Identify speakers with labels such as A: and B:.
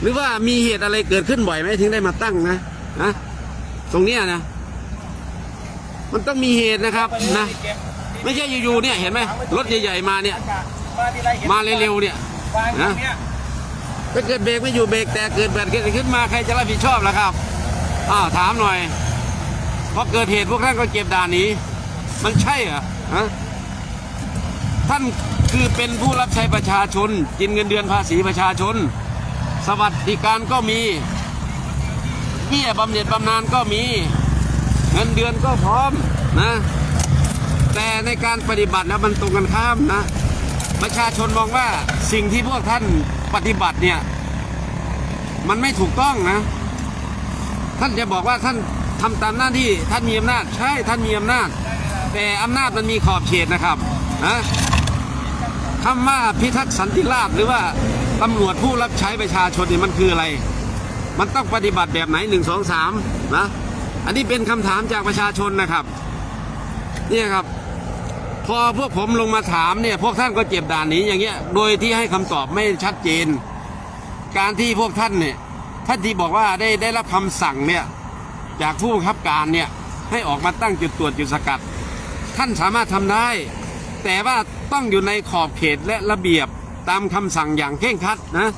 A: หรือว่ามีเหตุอะไรเกิดขึ้นบ่อยไหมถึงได้มาตั้งนะนะตรงเนี้ยนะ มันต้องมีเหตุนะครับนะ ไม่ใช่อยู่ๆเนี่ยเห็นไหมรถใหญ่ๆมาเนี่ย มาเร็วๆเนี่ย
B: นะ
A: ถ้าเกิดเบรกไม่อยู่เบรกแต่เกิดแบตเกิดขึ้นมาใครจะรับผิดชอบล่ะครับอ้าวถามหน่อยพอเกิดเหตุพวกท่านก็เก็บด่านหนี้ มันใช่เหรอฮะท่านคือเป็นผู้รับใช้ประชาชน กินเงินเดือนภาษีประชาชน สวัสดิการก็มีเบี้ยบำเหน็จบำนาญก็มี เงินเดือนก็พร้อมนะ แต่ในการปฏิบัติแล้วมันตรงกันข้ามนะ ประชาชนมองว่าสิ่งที่พวกท่านปฏิบัติเนี่ย มันไม่ถูกต้องนะ ท่านจะบอกว่าท่านทำตามหน้าที่ท่านมีอำนาจ ใช่ท่านมีอำนาจ แต่อำนาจมันมีขอบเขตนะครับนะคำว่าพิทักษ์สันติราษฎร์หรือว่า ตำรวจผู้รับใช้ประชาชนเนี่ยมันคืออะไร มันต้องปฏิบัติแบบไหนหนึ่งสองสามนะ อันนี้เป็นคำถามจากประชาชนนะครับ เนี่ยครับ พอพวกผมลงมาถามเนี่ย พวกท่านก็เจ็บด่านนี้อย่างเงี้ย โดยที่ให้คำตอบไม่ชัดเจน การที่พวกท่านเนี่ย ท่านที่บอกว่าได้ได้รับคำสั่งเนี่ย จากผู้บังคับการเนี่ย ให้ออกมาตั้งจุดตรวจจุดสกัด ท่านสามารถทำได้ แต่ว่าต้องอยู่ในขอบเขตและระเบียบ ตามคำสั่งอย่างเคร่งครัดนะ